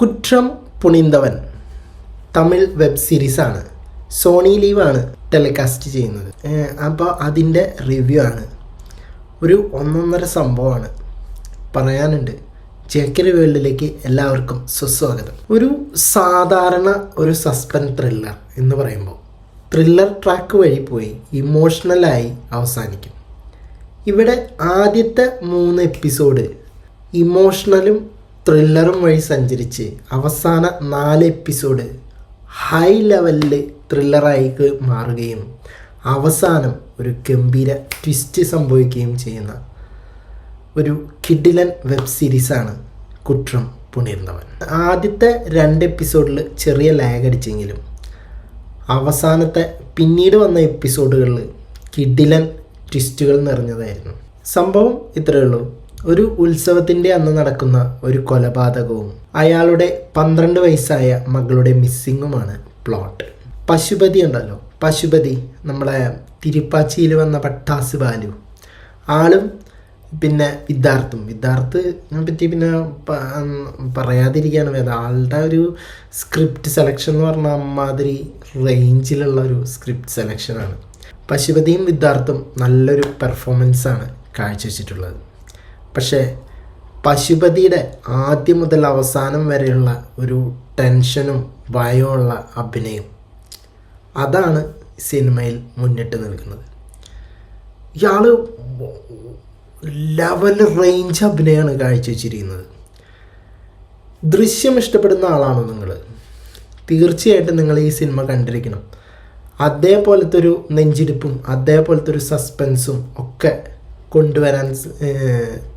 കുற்றம் പുണിന്തവൻ Tamil web സീരീസാണ്. Sony ലീവാണ് telecast ചെയ്യുന്നത്. അപ്പോൾ അതിന്റെ റിവ്യൂ ആണ്. ഒരു ഒന്നൊന്നര സംഭവമാണ്. പറയാനുണ്ട്. ചേക്കരി വേൾഡിലേക്ക് എല്ലാവർക്കും സുസ്വാഗതം. ഒരു സാധാരണ ഒരു സസ്പെൻസ് ത്രില്ലർ എന്ന് പറയുമ്പോൾ ത്രില്ലർ ട്രാക്ക് വഴി പോയി ഇമോഷണലായി അവസാനിക്കും. ഇവിടെ ആദ്യത്തെ മൂന്ന് എപ്പിസോഡ് ഇമോഷണലും ത്രില്ലറും വഴി സഞ്ചരിച്ച് അവസാന നാല് എപ്പിസോഡ് ഹൈ ലെവലിൽ ത്രില്ലറായി മാറുകയും അവസാനം ഒരു ഗംഭീര ട്വിസ്റ്റ് സംഭവിക്കുകയും ചെയ്യുന്ന ഒരു കിഡിലൻ വെബ് സീരീസാണ് കുറ്റം പുണിർന്നവൻ ആദ്യത്തെ രണ്ട് എപ്പിസോഡിൽ ചെറിയ ലാഗ് അടിച്ചെങ്കിലും അവസാനത്തെ പിന്നീട് വന്ന എപ്പിസോഡുകളിൽ കിഡിലൻ ട്വിസ്റ്റുകൾ നിറഞ്ഞതായിരുന്നു. സംഭവം ഇത്രയേ ഉള്ളൂ. ഒരു ഉത്സവത്തിന്റെ അന്ന് നടക്കുന്ന ഒരു കൊലപാതകവും അയാളുടെ പന്ത്രണ്ട് വയസ്സായ മകളുടെ മിസ്സിങ്ങുമാണ് പ്ലോട്ട്. പശുപതി ഉണ്ടല്ലോ. പശുപതി നമ്മളെ തിരുപ്പാച്ചിയിൽ വന്ന പട്ടാസ് ബാലു. ആളും പിന്നെ വിദ്യാർത്ഥും. വിദ്യാർത്ഥിനെ പറ്റി പിന്നെ പറയാതിരിക്കുകയാണ് വേദ. ആളുടെ ഒരു സ്ക്രിപ്റ്റ് സെലക്ഷൻ എന്ന് പറഞ്ഞാൽ അമ്മാതിരി റേഞ്ചിലുള്ള ഒരു സ്ക്രിപ്റ്റ് സെലക്ഷനാണ് പശുപതിയും വിദ്യാർത്ഥും നല്ലൊരു പെർഫോമൻസാണ് കാഴ്ചവെച്ചിട്ടുള്ളത്. പക്ഷേ പശുപതിയുടെ ആദ്യം മുതൽ അവസാനം വരെയുള്ള ഒരു ടെൻഷനും ഭയമുള്ള അഭിനയം. അതാണ് സിനിമയിൽ മുന്നിട്ട് നിൽക്കുന്നത്. ഇയാൾ ലെവൽ റേഞ്ച് അഭിനയമാണ് കാഴ്ച കാഴ്ചവെച്ചിരിക്കുന്നത്. ദൃശ്യം ഇഷ്ടപ്പെടുന്ന ആളാണോ നിങ്ങൾ തീർച്ചയായിട്ടും നിങ്ങൾ ഈ സിനിമ കണ്ടിരിക്കണം. അതേപോലത്തെ ഒരു നെഞ്ചിരിപ്പും അതേപോലത്തെ ഒരു സസ്പെൻസും ഒക്കെ കൊണ്ടുവരാൻ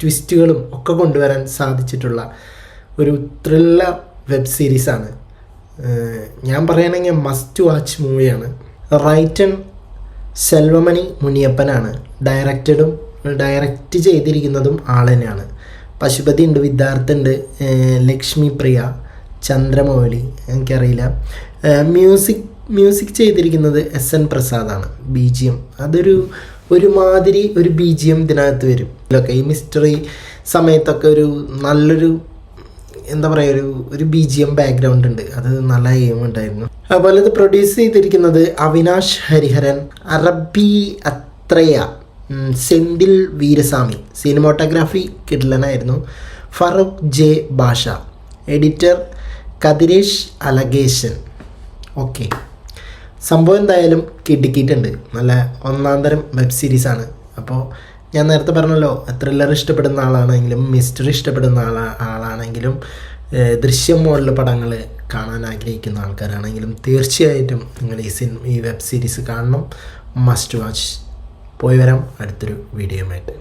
ട്വിസ്റ്റുകളും ഒക്കെ കൊണ്ടുവരാൻ സാധിച്ചിട്ടുള്ള ഒരു ത്രില്ലർ വെബ് സീരീസാണ് ഞാൻ പറയുകയാണെങ്കിൽ മസ്റ്റ് വാച്ച് മൂവിയാണ് റൈറ്റൺ സെൽവമണി മുനിയപ്പനാണ്. ഡയറക്റ്റഡും ഡയറക്റ്റ് ചെയ്തിരിക്കുന്നതും ആൾ തന്നെയാണ്. പശുപതി ഉണ്ട് വിദ്യാർത്ഥി ഉണ്ട് ലക്ഷ്മി പ്രിയ ചന്ദ്രമൗലി എനിക്കറിയില്ല. മ്യൂസിക് മ്യൂസിക് ചെയ്തിരിക്കുന്നത് എസ് എൻ പ്രസാദാണ് ബി ജി എം അതൊരു ഒരുമാതിരി ഒരു ബി ജി എം ഇതിനകത്ത് വരും. ഇതിലൊക്കെ ഈ മിസ്റ്ററി സമയത്തൊക്കെ ഒരു നല്ലൊരു എന്താ പറയുക ഒരു ഒരു ബി ജി എം ബാക്ക്ഗ്രൗണ്ട് ഉണ്ട്. അത് നല്ല ഗെയിം ഉണ്ടായിരുന്നു. അതുപോലെ ഇത് പ്രൊഡ്യൂസ് ചെയ്തിരിക്കുന്നത് അവിനാഷ് ഹരിഹരൻ അറബി അത്രയ Senthil Veeraswamy. Cinematography കിഡ്ലനായിരുന്നു Farooq J Basha editor Kathiresh Alagesan. Okay സംഭവം എന്തായാലും കിടുക്കിയിട്ടുണ്ട്. നല്ല ഒന്നാം തരം വെബ് സീരീസാണ് അപ്പോൾ ഞാൻ നേരത്തെ പറഞ്ഞല്ലോ ത്രില്ലർ ഇഷ്ടപ്പെടുന്ന ആളാണെങ്കിലും മിസ്റ്ററി ഇഷ്ടപ്പെടുന്ന ആളാ ആളാണെങ്കിലും ദൃശ്യം മോഡൽ പടങ്ങൾ കാണാൻ ആഗ്രഹിക്കുന്ന ആൾക്കാരാണെങ്കിലും തീർച്ചയായിട്ടും നിങ്ങൾ ഈ സിനിമ ഈ വെബ് സീരീസ് കാണണം. മസ്റ്റ് വാച്ച് പോയി വരാം. അടുത്തൊരു വീഡിയോയുമായിട്ട്